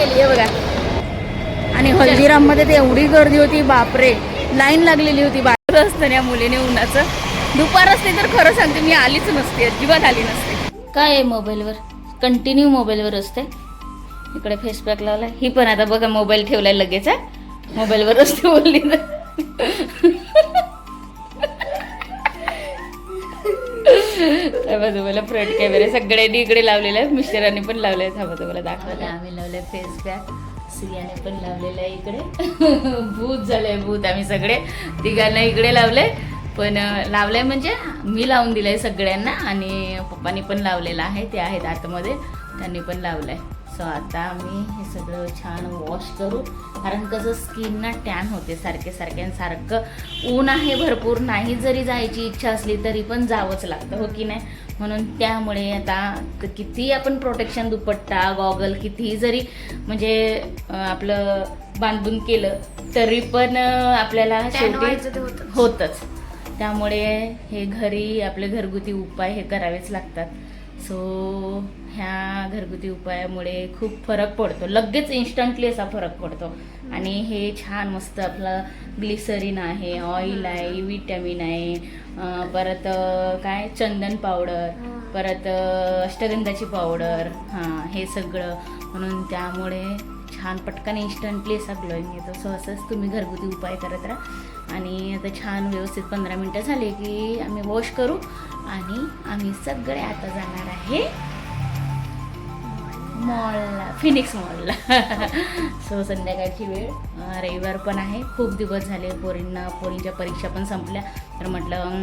केली आहे बघा. आणि हल्दीराममध्ये ते एवढी गर्दी होती बापरे. लाईन लागलेली होती बाहेर असतं या मुलीने उन्हाचं. दुपार असते तर खरं सांगते मी आलीच नसते अजिबात आली नसते. काय आहे मोबाईलवर? कंटिन्यू मोबाईलवर असते. इकडे फेसपॅक लावलाय. ही पण आता बघा मोबाईल ठेवलाय लगेच मोबाईलवर असते बोलली थांबा तुम्हाला फ्रंट कॅमेरे सगळ्यांनी इकडे लावलेले आहेत. मिस्टरांनी पण लावले आहेत. थांबा तुम्हाला दाखवलं आम्ही लावले फेस पॅक सियाने पण लावलेलं आहे इकडे. भूत झालंय भूत. आम्ही सगळे तिघांना इकडे लावले पण लावलंय म्हणजे मी लावून दिलंय सगळ्यांना आणि पप्पानी पण लावलेलं आहे. ते आहेत आतमध्ये. त्यांनी पण लावलंय. सो आता आम्ही हे सगळं छान वॉश करू. कारण कसं स्किन ना टॅन होते सारखे सारखे आणि सारखं ऊन आहे भरपूर नाही जरी जायची इच्छा असली तरी पण जावंच लागतं हो की नाही? म्हणून त्यामुळे आता त- किती आपण प्रोटेक्शन दुपट्टा गॉगल कितीही जरी म्हणजे आपलं बांधून केलं तरी पण आपल्याला शेवटी होतच. त्यामुळे हे घरी आपले घरगुती उपाय हे करावेच लागतात. सो ह्या घरगुती उपायामुळे खूप फरक पडतो. लगेच इन्स्टंटली असा फरक पडतो. आणि हे छान मस्त आपलं ग्लिसरीन आहे ऑइल आहे विटॅमिन आहे. परत काय? चंदन पावडर परत अष्टगंधाची पावडर हां हे सगळं. म्हणून त्यामुळे छान पटकन इन्स्टंटली असा ग्लोईंग येतो. सो असंच तुम्ही घरगुती उपाय करत राहा. आणि आता छान व्यवस्थित पंधरा मिनटं झाले की आम्ही वॉश करू. आणि आम्ही सगळे आता जाणार आहे मॉलला फिनिक्स मॉलला सो संध्याकाळची वेळ. रविवार पण आहे. खूप दिवस झाले पोरींना पोरींच्या परीक्षा पण संपल्या. तर म्हटलं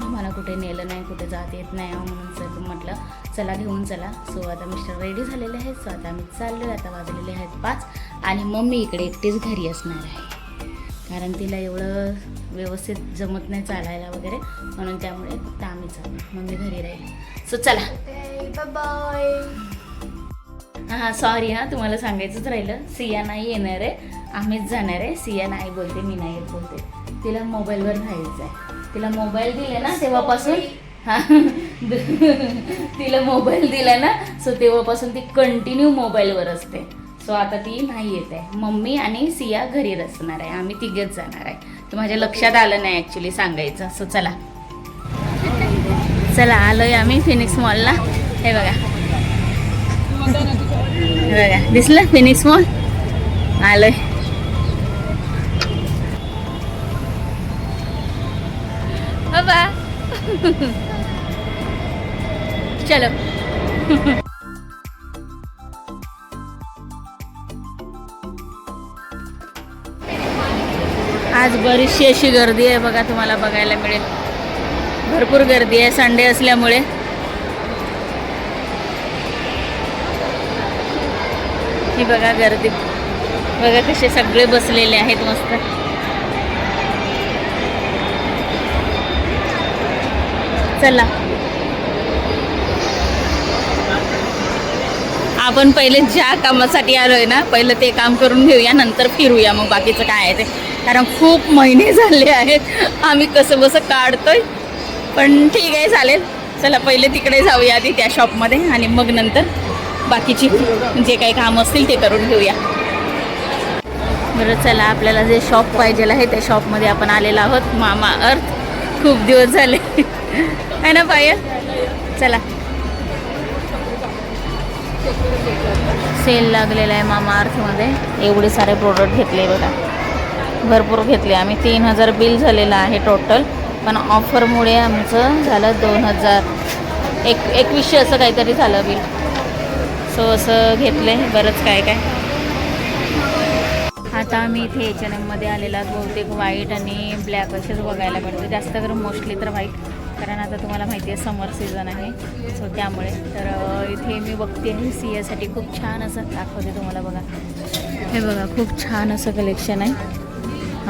मला कुठे नेलं नाही कुठे जात येत नाही म्हणून सर म्हटलं चला घेऊन चला. सो आता मिस्टर रेडी झालेले आहेत. सो आता आम्ही चाललो आता वाजलेले आहेत पाच. आणि मम्मी इकडे एकटीच घरी असणार आहे. कारण तिला एवढं व्यवस्थित जमत नाही चालायला वगैरे. म्हणून त्यामुळे आम्ही चालू मम्मी घरी राहील. सो चला. बाय हां सॉरी हां तुम्हाला सांगायचंच राहिलं. सिया नाही येणार आहे. आम्हीच जाणार आहे. सिया नाही बोलते मी नाही येत बोलते. तिला मोबाईलवर राहायचं आहे. तिला मोबाईल दिला ना तेव्हापासून हां तिला मोबाईल दिला ना सो तेव्हापासून ती कंटिन्यू मोबाईलवर असते. सो आता ती नाही येत आहे. मम्मी आणि सिया घरी असणार आहे. आम्ही तिघेच जाणार आहे. तर माझ्या लक्षात आलं नाही ॲक्च्युली सांगायचं. सो चला. चला आलोय आम्ही फिनिक्स मॉलला हे बघा. दिसलं फिनिक्स मॉल आलोय बाबा चलो आज बरीचशी अशी गर्दी आहे बघा तुम्हाला बघायला मिळेल. भरपूर गर्दी आहे संडे असल्यामुळे. ही बघा गर्दी. बघा कसे सगळे बसलेले आहेत मस्त. चला. आपण पहिले ज्या कामासाठी आलोय ना पहिलं ते काम करून घेऊया नंतर फिरूया. मग बाकीचं काय आहे ते. कारण खूप महिने झाले आहेत. आम्ही कसं बसं काढतोय. पण ठीक आहे चालेल. चला पहिले तिकडे जाऊया आधी त्या शॉपमध्ये आणि मग नंतर बाकीची जे काही काम असतील ते करून घेऊया. बरं चला आपल्याला जे शॉप पाहिजे आहे त्या शॉपमध्ये आपण आलेलो आहोत. मामा अर्थ खूप दिवस झाले. आहे ना पायल? चला. सेल लागलेला आहे मामा अर्थमध्ये एवढे सारे प्रोडक्ट घेतले बघा. भरपूर घेतले. आम्ही तीन हजार बिल झालेलं आहे टोटल पण ऑफरमुळे आमचं झालं दोन हजार एक एकवीसशे असं काहीतरी झालं बिल सो असं घेतलं आहे बरंच काय काय. आता आम्ही इथे एच एन एममध्ये आलेला बहुतेक व्हाईट आणि ब्लॅक असेच बघायला मिळते जास्त करून मोस्टली तर व्हाईट कारण आता तुम्हाला माहिती आहे समर सीझन आहे. सो त्यामुळे. तर इथे मी बघते आहे सियासाठी खूप छान असं दाखवते तुम्हाला बघा. हे बघा खूप छान असं कलेक्शन आहे.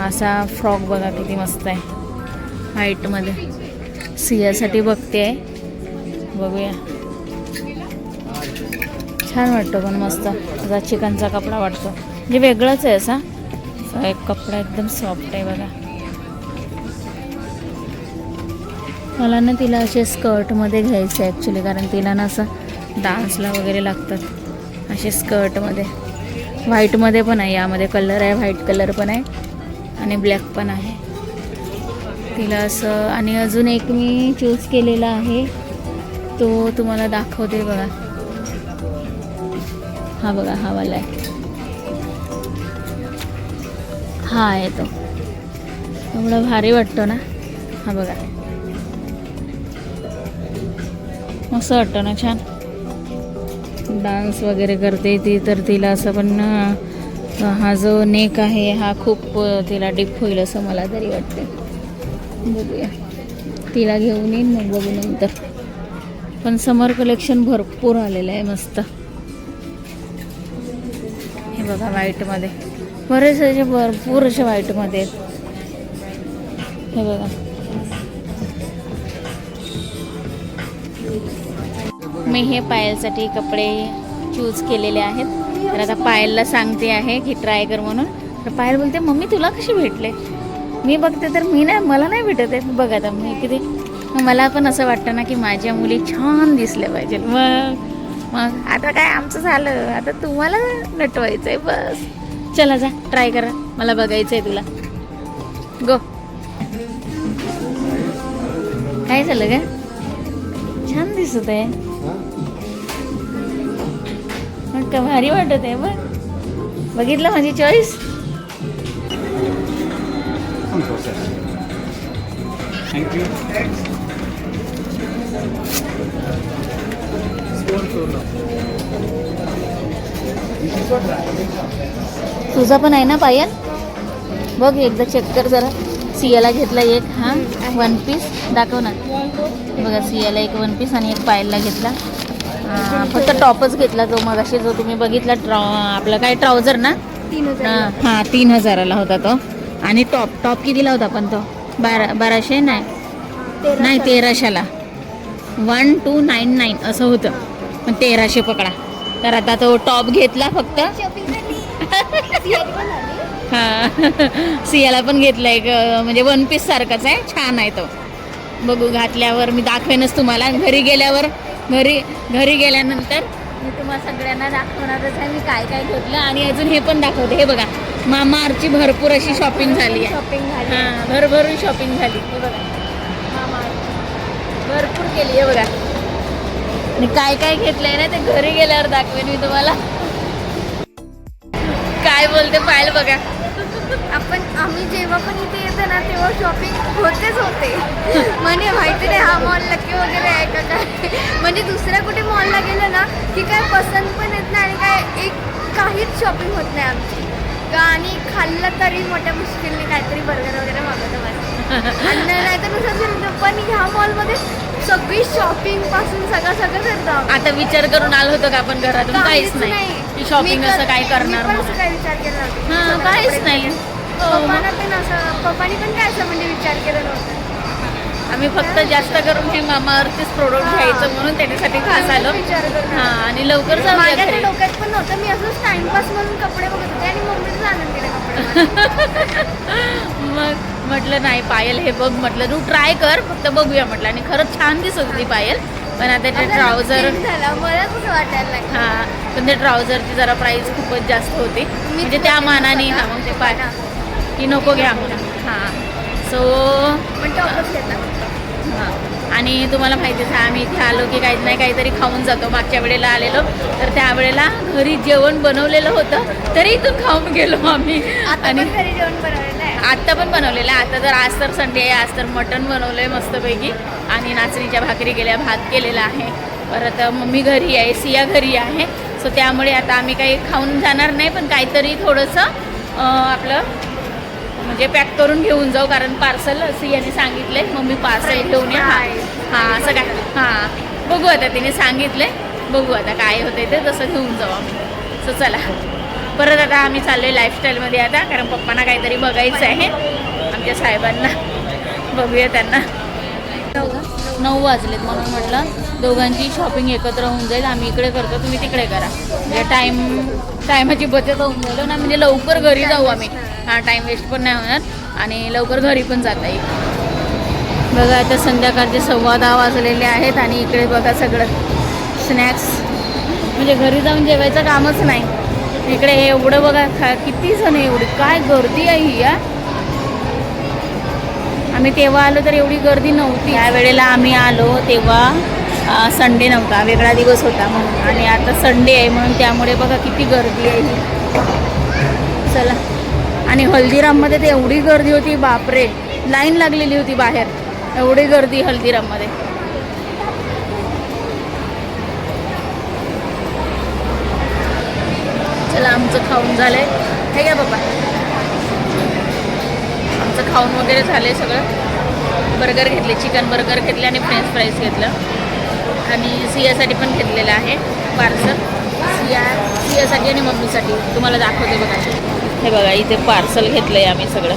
असा फ्रॉक बघा किती मस्त आहे. व्हाईटमध्ये सियासाठी बघते आहे. बघूया. छान वाटतो पण मस्त. असा चिकनचा कपडा वाटतो. म्हणजे वेगळाच आहे असा. एक कपडा एकदम सॉफ्ट आहे बघा. मला ना तिला असे स्कर्टमध्ये घ्यायचे ॲक्च्युली कारण तिला ना असं डान्सला वगैरे लागतात. असे स्कर्टमध्ये व्हाईटमध्ये पण आहे. यामध्ये कलर आहे व्हाईट कलर पण आहे आणि ब्लॅक पण आहे. तिला असं आणि अजून एक मी चूज केलेला आहे. तो तुम्हाला दाखवते बघा. हा बघा हा वाला आहे. हा आहे तो. एवढा भारी वाटतो ना? हा बघा. मस्त वाटतं ना छान? डान्स वगैरे करते ती तर तिला असं पण हा जो नेक आहे हा खूप तिला डीप होईल असं मला तरी वाटते बघूया. तिला घेऊन येईन मग बघू नंतर. पण समर कलेक्शन भरपूर आलेलं आहे मस्त. बघा व्हाईटमध्ये. बरेच असे भरपूर असे व्हाईटमध्ये आहेत. हे बघा. मी हे पायलसाठी कपडे चूज केलेले आहेत. तर आता पायलला सांगते आहे की ट्राय कर म्हणून. तर पायल बोलते मम्मी तुला कसे भेटले? मी बघते तर मी नाही मला नाही भेटत आहे. बघा आता मी किती मला पण असं वाटतं ना की माझ्या मुली छान दिसल्या पाहिजे मग मग? आता काय आमचं झालं? आता तुम्हाला नटवायचं आहे बस. चला जा ट्राय करा. मला बघायचं आहे तुला. गो काय झालं का छान दिसत आहे. मग का भारी वाटत आहे बघ. बघितलं माझी चॉईस थँक्यू तुझा पण आहे ना पायल? बघ एकदा चेक कर जरा. सियाला घेतला एक हा? वन पीस दाखव ना. बघा सियाला एक वन पीस आणि एक पायलला घेतला. फक्त टॉपच घेतला जो मग असे जो तुम्ही बघितला ट्रॉ आपलं काय ट्राउझर ना? हां हां तीन हजाराला होता तो. आणि टॉप टॉप कितीला होता पण तो? बारा बाराशे नाही? नाही तेराशेला. वन टू नाईन नाईन असं होतं. पण तेराशे पकडा. तर आता तो टॉप घेतला फक्त. हा. सियाला पण घेतला एक म्हणजे वन पीस सारखाच आहे छान आहे तो. बघू घातल्यावर मी दाखवेनच तुम्हाला. घरी गेल्यावर घरी घरी गेल्यानंतर मी तुम्हाला सगळ्यांना दाखवणारच आहे मी काय काय घेतलं आणि अजून हे पण दाखवते. हे बघा मामा आरची भरपूर अशी शॉपिंग झाली आहे. शॉपिंग झाली. हां भरभरून शॉपिंग झाली. हे बघा. मामा भरपूर केली आहे बघा. आणि काय काय घेतलंय ना ते घरी गेल्यावर दाखवेन मी तुम्हाला. काय बोलते पाहिलं बघा. आपण आम्ही जेव्हा पण इथे येतो ना तेव्हा शॉपिंग होतेच होते. म्हणजे माहिती नाही हा मॉल नक्की वगैरे आहे का काय? म्हणजे दुसऱ्या कुठे मॉलला गेलं ना की काय पसंत पण येत नाही आणि काय एक काहीच शॉपिंग होत नाही आमची. का आणि खाल्लं तरी मोठ्या मुश्किलने काहीतरी बर्गर वगैरे मागवतो बस. नाही तर नुसतं पण ह्या मॉलमध्ये सगळी शॉपिंगपासून सगळं सगळं करतो. आता विचार करून आलो होतो का आपण घरातून? काहीच नाही. शॉपिंग असं काय करणार काय विचार केला. हां काहीच नाही. हो, मग. पप्पाला पण असं पप्पानी पण काय असं म्हणजे विचार केला नव्हता. आम्ही फक्त जास्त करून हे मामावरतीच प्रोडक्ट. घ्यायचं म्हणून त्याच्यासाठी खास आलो. हा आणि लवकर जाऊया घरी. तर डोक्यात पण नव्हतं. मी असंच टाइमपास म्हणून कपडे बघत होते आणि मम्मीच आणून दिले कपडे. मग. म्हटलं नाही पायल हे बघ म्हटलं तू ट्राय कर फक्त बघूया म्हटलं. आणि खरंच छान दिसत होती पायल. पण आता ते ट्राउझर change झाला. मला कसं वाटायला लागलं. हा पण ते ट्राउझरची जरा प्राइस खूपच जास्त होती. म्हणजे त्या मानाने हा मग ते पाय की नको घ्या म्हणून हां. सो पण टॉपच घेतला. हां. आणि तुम्हाला माहितीच आहे आम्ही इथे आलो की काही नाही काहीतरी खाऊन जातो. मागच्या वेळेला आलेलो तर त्यावेळेला घरी जेवण बनवलेलं होतं. तरी इथून खाऊन गेलो आम्ही. आणि घरी जेवण बनवलेलं आहे? आत्ता पण बनवलेलं आहे. आता तर आज तर संडे आहे आज तर मटण बनवलं आहे मस्तपैकी. आणि नाचणीच्या भाकरी केल्या भात केलेला आहे. परत मम्मी घरी आहे सिया घरी आहे. सो त्यामुळे आता आम्ही काही खाऊन जाणार नाही पण काहीतरी थोडंसं आपलं म्हणजे पॅक करून घेऊन जाऊ कारण पार्सल सियाने सांगितले मम्मी पार्सल घेऊन या. हां. हां असं काय? हां. बघू आता तिने सांगितले बघू आता काय होते ते तसं घेऊन जाऊ आम्ही. सो चला. परत आता आम्ही चाललोय लाईफस्टाईलमध्ये आता कारण पप्पांना काहीतरी बघायचं आहे आमच्या साहेबांना. बघूया त्यांना. नऊ वाजलेत म्हणून म्हटलं दोघांची शॉपिंग एकत्र होऊन जाईल आम्ही इकडे करतो तुम्ही तिकडे करा. म्हणजे टाईम टायमाची बचत होऊन जाईल. ना म्हणजे लवकर घरी जाऊ आम्ही. हा टाईम वेस्ट पण नाही होणार. आणि लवकर घरी पण जाता येईल. बघा आता संध्याकाळचे सव्वा दहा वाजलेले आहेत आणि इकडे बघा सगळं. स्नॅक्स म्हणजे घरी जाऊन जेवायचं कामच नाही. इकडे एवढं बघा खा किती जण आहे एवढी. काय गर्दी आहे ही या आम्ही तेव्हा आलो तर एवढी गर्दी नव्हती. त्या वेळेला आम्ही आलो तेव्हा संडे नव्हता. वेगळा दिवस होता म्हणून. आणि आता संडे आहे म्हणून त्यामुळे बघा किती गर्दी आहे. चला. आणि हल्दीराममध्ये तर एवढी गर्दी होती बापरे. लाईन लागलेली होती बाहेर. एवढी गर्दी हल्दीराममध्ये. चला आमचं खाऊन झालंय. हे घ्या बाबा. आमचं खाऊन वगैरे झाले सगळं. बर्गर घेतले चिकन बर्गर घेतले आणि फ्रेंच फ्राईज घेतलं. आणि सियासाठी पण घेतलेलं आहे पार्सल. सिया सियासाठी आणि मम्मीसाठी. तुम्हाला दाखवते बघा. हे बघा इथे पार्सल घेतलंय आम्ही सगळं.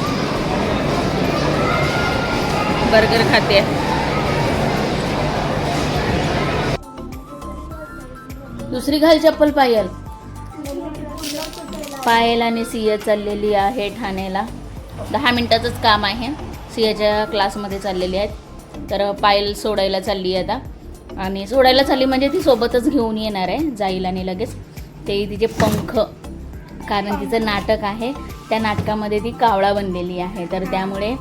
बर्गर खाते. दुसरी घाल चप्पल पायल. पायल आणि सिया चाललेली आहे ठाण्याला. दहा मिनटाचंच काम आहे. सियाच्या क्लासमध्ये चाललेली आहेत. तर पायल सोडायला चालली आहे आता. आणि सोडायला चालली म्हणजे ती सोबतच घेऊन येणार आहे जाईल आणि लगेच. ते तिचे पंख कारण तिचं नाटक आहे. त्या नाटकामध्ये ती कावळा बनलेली आहे. तर त्यामुळे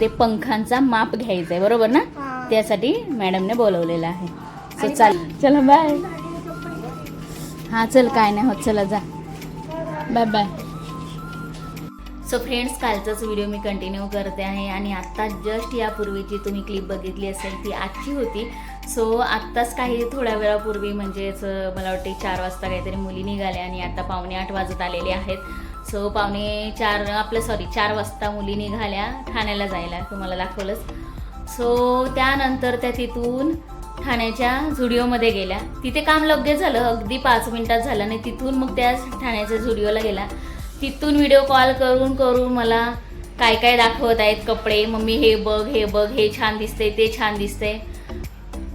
ते पंखांचा माप घ्यायचं आहे. बरोबर ना. त्यासाठी मॅडमने बोलवलेलं आहे. सो चाल. चला बाय हां चल काय नाही होत. चला जा. बाय बाय सो फ्रेंड्स कालचाच व्हिडिओ मी कंटिन्यू करते आहे आणि आत्ता जस्ट यापूर्वी जी तुम्ही क्लिप बघितली असेल ती आजची होती. सो आत्ताच काही थोड्या वेळापूर्वी म्हणजेच मला वाटते चार वाजता काहीतरी मुली निघाल्या आणि आता पावणे आठ वाजत आलेले आहेत. सो पावणे चार आपलं सॉरी चार वाजता मुली निघाल्या ठाण्याला जायला तुम्हाला दाखवलंच. सो त्यानंतर त्या तिथून ठाण्याच्या झुडिओमध्ये गेल्या. तिथे काम लगेच झालं अगदी पाच मिनिटात झालं आणि तिथून मग त्या ठाण्याच्या झुडिओला गेला. तिथून व्हिडिओ कॉल करून करून मला काय काय दाखवत आहेत कपडे मम्मी हे बघ हे बघ हे छान दिसते ते छान दिसते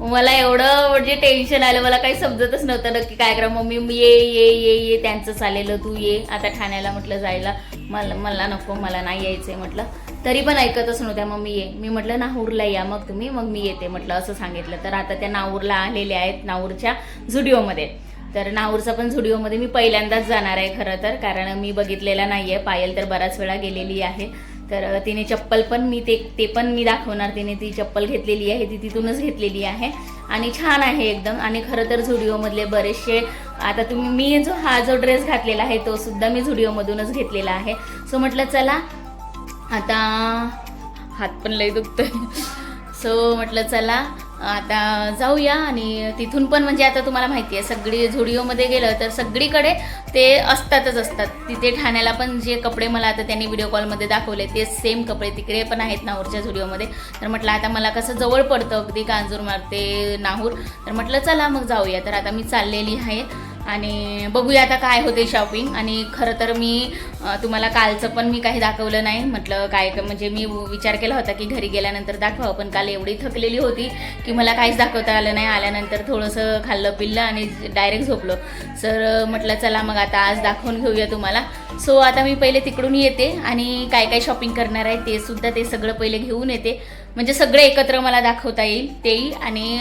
मला एवढं म्हणजे टेन्शन आलं मला काही समजतच नव्हतं नक्की काय करा मम्मी ये ये ये ये त्यांचं चालेलं तू ये. आता ठाण्याला म्हटलं जायला मला मला नको मला नाही यायचंय म्हटलं. तरी पण ऐकतच नव्हत्या मम्मी ये. मी म्हटलं नाहूरला या मग तुम्ही मग मी येते म्हटलं असं सांगितलं. तर आता त्या नाहूरला आलेल्या आहेत नाहूरच्या झुडिओमध्ये तर नाहूरचा पण झुडिओमध्ये मी पहिल्यांदाच जाणार आहे खरं तर कारण मी बघितलेला नाही आहे पायल तर बऱ्याच वेळा गेलेली आहे. तर तिने चप्पल पण मी ते ते पण मी दाखवणार. तिने ती चप्पल घेतलेली आहे ती तिथूनच घेतलेली आहे. आणि छान आहे एकदम. आणि खरं तर झुडिओमधले बरेचसे आता तुम्ही मी जो हा जो ड्रेस घातलेला आहे तो सुद्धा मी झुडिओमधूनच घेतलेला आहे. सो म्हटलं चला आता हात पण लई दुखतोय. सो म्हटलं चला आता जाऊया आणि तिथून पण म्हणजे आता तुम्हाला माहिती आहे सगळी झुडिओमध्ये गेलं तर सगळीकडे ते असतातच असतात. तिथे ठाण्याला पण जे कपडे मला आता त्यांनी व्हिडिओ कॉलमध्ये दाखवले ते सेम कपडे तिकडे पण आहेत नाहूरच्या झुडिओमध्ये. तर म्हटलं आता मला कसं जवळ पडतं अगदी कांजूर मारते नाहूर. तर म्हटलं चला मग जाऊया. तर आता मी चाललेली आहे. आणि बघूया आता काय होते शॉपिंग आणि खरं तर मी तुम्हाला कालचं पण मी काही दाखवलं नाही. म्हटलं काय म्हणजे मी विचार केला होता की घरी गेल्यानंतर दाखवा पण काल एवढी थकलेली होती की मला काहीच दाखवता आलं नाही. आल्यानंतर थोडंसं खाल्लं पिल्लं आणि डायरेक्ट झोपलो. सर म्हटलं चला मग आता आज दाखवून घेऊया तुम्हाला. सो आता मी पहिले तिकडून येते आणि काय काय शॉपिंग करणार आहे ते सुद्धा ते सगळं पहिले घेऊन येते. म्हणजे सगळं एकत्र मला दाखवता येईल तेही आणि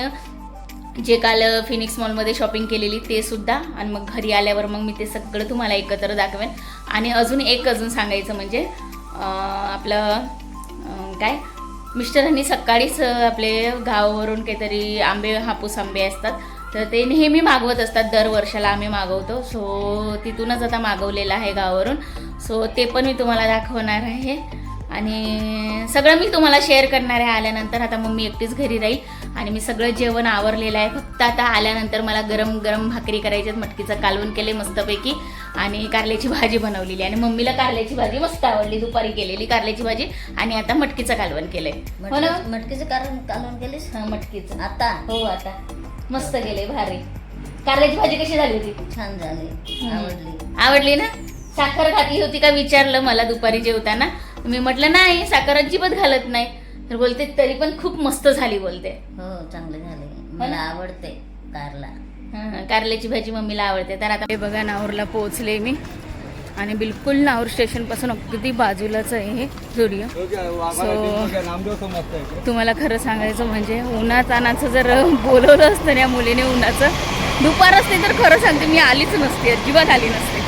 जे काल फिनिक्स मॉलमध्ये शॉपिंग केलेली ते सुद्धा. आणि मग घरी आल्यावर मग मी ते सगळं तुम्हाला एकत्र दाखवेन. आणि अजून एक अजून सांगायचं म्हणजे आपलं काय? मिस्टरांनी सकाळीच आपले गावावरून काहीतरी आंबे हापूस आंबे असतात. तर ते नेहमी मागवत असतात. दर वर्षाला आम्ही मागवतो. सो तिथूनच आता मागवलेलं आहे गावावरून. सो ते पण मी तुम्हाला दाखवणार आहे. आणि सगळं मी तुम्हाला शेअर करणार आहे. आल्यानंतर आता मम्मी एकटीच घरी राहील. आणि मी सगळं जेवण आवरलेलं आहे. फक्त आता आल्यानंतर मला गरम गरम भाकरी करायच्यात मटकीचं कालवण केले मस्तपैकी. आणि कारल्याची भाजी बनवलेली. आणि मम्मीला कारल्याची भाजी मस्त आवडली दुपारी केलेली कारल्याची भाजी. आणि आता मटकीचं कालवण केलंय. हो ना? मटकीचं कारण कालवण केलीस? हा मटकीचं. आता? हो आता. मस्त गेले भारी. कारल्याची भाजी कशी झाली होती? छान झाली. आवडली. आवडली ना? साखर घातली होती का विचारलं मला दुपारी जेवताना. मी म्हटलं नाही साखर अजिबात घालत नाही. तर बोलते तरी पण खूप मस्त झाली बोलते. हो चांगले झाले. मला आवडते कारला. हं, कारल्याची भाजी मम्मीला आवडते. तर आता हे बघा नाहूरला पोहोचले मी. आणि बिलकुल नाहूर स्टेशनपासून अगदी बाजूलाच आहे हे झुडिओ सो तुम्हाला खरं सांगायचं म्हणजे उन्हात अनाचं जर बोलवलं असतं ना या मुलीने उन्हाचं दुपार असते तर खरं सांगते मी आलीच नसते अजिबात आली नसते.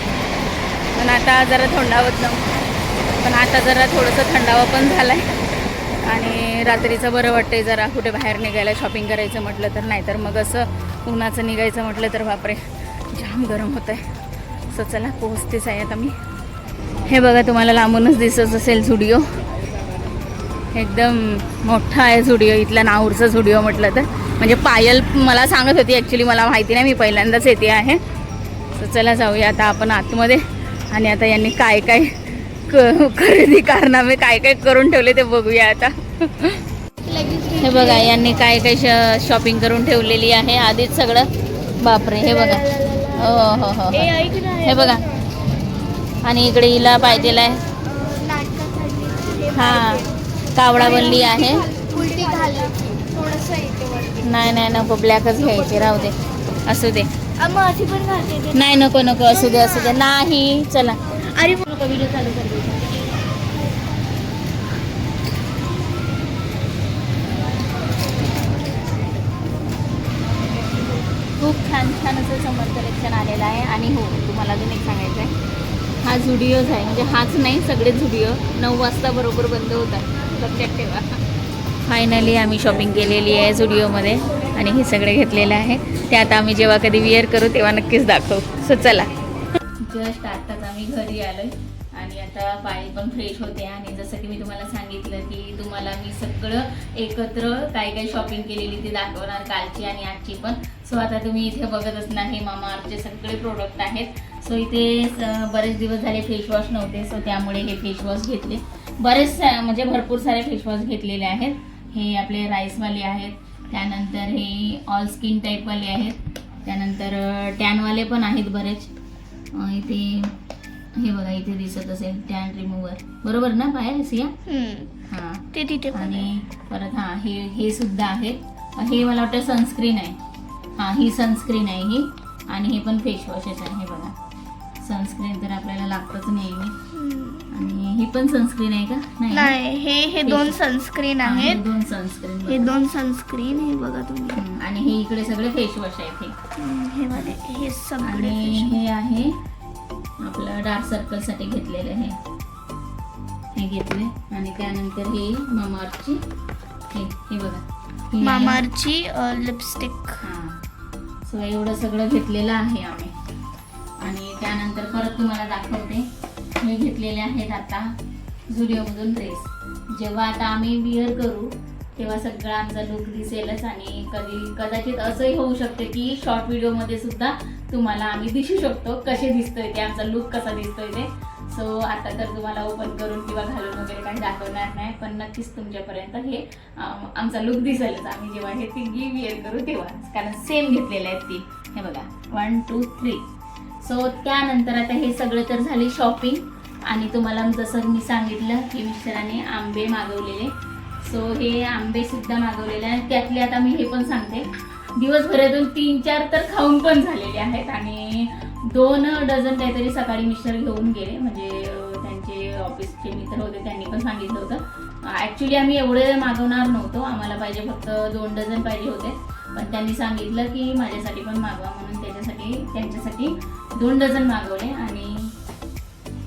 पण आता जरा थंडावत नव्हतं पण आता जरा थोडंसं थंडावा पण झाला आहे आणि रात्रीचं बरं वाटतंय जरा कुठे बाहेर निघायला शॉपिंग करायचं म्हटलं तर नाही तर मग असं उन्हाचं निघायचं म्हटलं तर बापरे जाम गरम होत आहे सो चला पोहोचतेच आहे आता मी. हे बघा तुम्हाला लांबूनच दिसत असेल झुडिओ. एकदम मोठा आहे झुडिओ इथला नाहूरचा झुडिओ म्हटलं तर. म्हणजे पायल मला सांगत होती ॲक्च्युली मला माहिती नाही मी पहिल्यांदाच येते आहे. तर चला जाऊया आता आपण आतमध्ये. आणि आता यांनी काय काय खरेदी कारनामे काय काय करून ठेवले ते बघूया आता. हे बघा यांनी काय काय शॉपिंग करून ठेवलेली आहे. आधीच सगळं. बापरे हे बघा. हो हो हो हो. हे बघा. आणि इकडे हिला पाहिजेला आहे. हां कावडा बल्ली आहे. नाही नाही नको. ब्लॅकच घ्यायची. राहू दे. असू दे. नाही नको नको. असू दे असू दे. नाही चला. अरे व्हिडिओ चालू कर. छान असं समर कलेक्शन आलेलं आहे. आणि हो तुम्हाला अजून एक सांगायचं आहे हा झुडिओज आहे. म्हणजे हाच नाही सगळे झुडिओ नऊ वाजता बरोबर बंद होतात. लक्षात ठेवा. फायनली आम्ही शॉपिंग केलेली आहे झुडिओमध्ये आणि हे सगळे घेतलेले आहे. ते आता आम्ही जेव्हा कधी विअर करू तेव्हा नक्कीच दाखवू. सो चला. जस्ट आत्ताच आम्ही घरी आलोय. आणि आता पाय पण फ्रेश होते. आणि जसं की मी तुम्हाला सांगितलं की तुम्हाला मी सगळं एकत्र काय काय शॉपिंग केलेली ती दाखवणार कालची आणि आजची पण. सो आता तुम्ही इथे बघत असणार हे मामा आमचे सगळे प्रोडक्ट आहेत. सो इथे बरेच दिवस झाले फेसवॉश नव्हते. सो त्यामुळे हे फेसवॉश घेतले. बरेच सा- म्हणजे भरपूर सारे फेसवॉश घेतलेले आहेत. हे आपले राईसवाले आहेत. त्यानंतर हे ऑल स्किन टाईपवाले आहेत. त्यानंतर टॅनवाले पण आहेत बरेच. इथे हे बघा इथे दिसत असेल टॅन रिमूव्हर. बरोबर ना पाय सिया. हां. ते तिथे. आणि परत हां हे हे सुद्धा आहे हे मला वाटतं सनस्क्रीन आहे. हां ही सनस्क्रीन आहे ही. आणि हे पण फेसवॉशच आहे हे बघा. सनस्क्रीन तर आपल्याला लागतच नेहमी. हम्म. आणि ही पण सनस्क्रीन आहे का? नाही हे हे दोन सनस्क्रीन आहेत. दोन सनस्क्रीन हे दोन सनस्क्रीन हे बघा तुम्ही. आणि हे इकडे सगळे फेसवॉश आहेत हे. हे वाले हे सगळे हे आहे आपलं डार्क सर्कलसाठी घेतलेलं हे हे घेतले आणि त्यानंतर हे मामाअर्थची हे हे बघा. आहे. मामारची लिपस्टिक हां. सो एवढं सगळं घेतलेलं आहे आम्ही. आणि त्यानंतर परत तुम्हाला दाखवते. हे घेतलेले आहेत आता झुडिओमधून ड्रेस जेव्हा आता आम्ही विअर करू तेव्हा सगळा आमचा लुक दिसेलच आणि कधी कदाचित असंही होऊ शकते की शॉर्ट व्हिडिओमध्ये सुद्धा तुम्हाला आम्ही दिसू शकतो कसे दिसतोय ते आमचा लुक कसा दिसतोय ते. सो आता तर तुम्हाला ओपन करून किंवा घालून वगैरे काही दाखवणार नाही पण नक्कीच तुमच्यापर्यंत हे आमचा लुक दिसेलच. आम्ही जेव्हा हे तिघी विअर करू तेव्हा कारण सेम घेतलेले आहेत ती. हे बघा. वन टू थ्री सो त्यानंतर आता हे सगळं तर झाली शॉपिंग आणि तुम्हाला जसं मी सांगितलं की मिश्राने आंबे मागवलेले. सो हे आंबे सुद्धा मागवलेले आहेत. त्यातले आता मी हे पण सांगते. दिवसभरातून तीन चार तर खाऊन पण झालेले आहेत आणि दोन डझन काहीतरी सकाळी मिस्टर घेऊन गेले. म्हणजे त्यांचे ऑफिसचे मित्र होते त्यांनी पण सांगितलं होतं. ॲक्च्युली आम्ही एवढे मागवणार नव्हतो. आम्हाला पाहिजे फक्त दोन डझन पाहिजे होते. पण त्यांनी सांगितलं की माझ्यासाठी पण मागवा म्हणून त्याच्यासाठी त्यांच्यासाठी दोन डझन मागवले आणि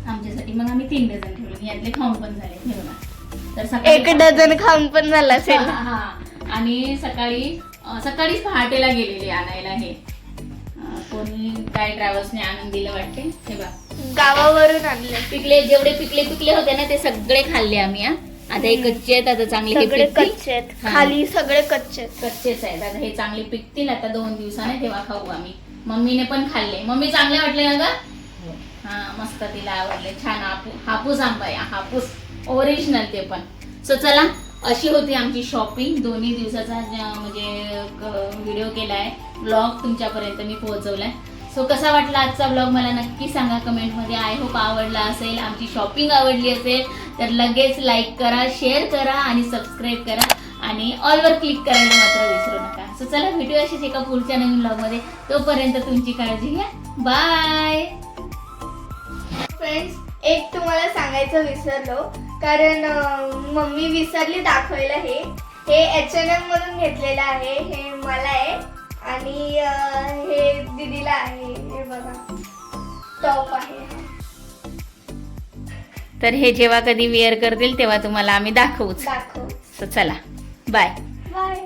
आमच्यासाठी मग आम्ही तीन डझन ठेवले. यातले खाऊन पण झाले. ठेवणार तर सकाळी एक डझन खाऊन पण झाला असेल. हा, हा. आणि सकाळी सकाळीच पहाटेला गेलेले आणायला हे. कोणी काय ट्रॅव्हल्सने आणून दिलं वाटते? हे बघा. गावावरून आणले. पिकले जेवढे पिकले पिकले होते ना ते सगळे खाल्ले आम्ही हा. आता हे कच्चे आहेत आता चांगले हे सगळे पिकतील. कच्चे आहेत. हा. खाली सगळे कच्चे आहेत. कच्चेच आहेत. आता हे चांगले पिकतील आता दोन दिवसाने तेव्हा खाऊ आम्ही. मम्मीने पण खाल्ले. मम्मी चांगले वाटले ना ग हा मस्त तिला आवडले. छान हापू हापूस आंबा आहे. हापूस. ओरिजिनल ते पण. सो चला अशी होती आमची शॉपिंग दोन्ही दिवसाचा म्हणजे व्हिडिओ केला आहे ब्लॉग तुमच्यापर्यंत मी पोहोचवलाय. सो कसा वाटला आजचा ब्लॉग मला नक्की सांगा कमेंटमध्ये. आय होप आवडला असेल. आमची शॉपिंग आवडली असेल. तर लगेच लाईक करा शेअर करा आणि सबस्क्राईब करा. आणि ऑलवर क्लिक करायला मात्र विसरू नका. सो चला भेटूया अशीच एका पुढच्या नवीन ब्लॉगमध्ये तोपर्यंत तुमची काळजी घ्या. बाय फ्रेंड्स एक तुम्हाला सांगायचं विसरलो. कारण मम्मी विसरली दाखवायला हे. हे एच एन एम मधून घेतलेलं आहे हे मला आहे. आणि हे दीदीला आहे. हे बघा. टॉप आहे. तर हे जेव्हा कधी वेअर करतील तेव्हा तुम्हाला आम्ही दाखवूच. दाखव. तर चला. Bye bye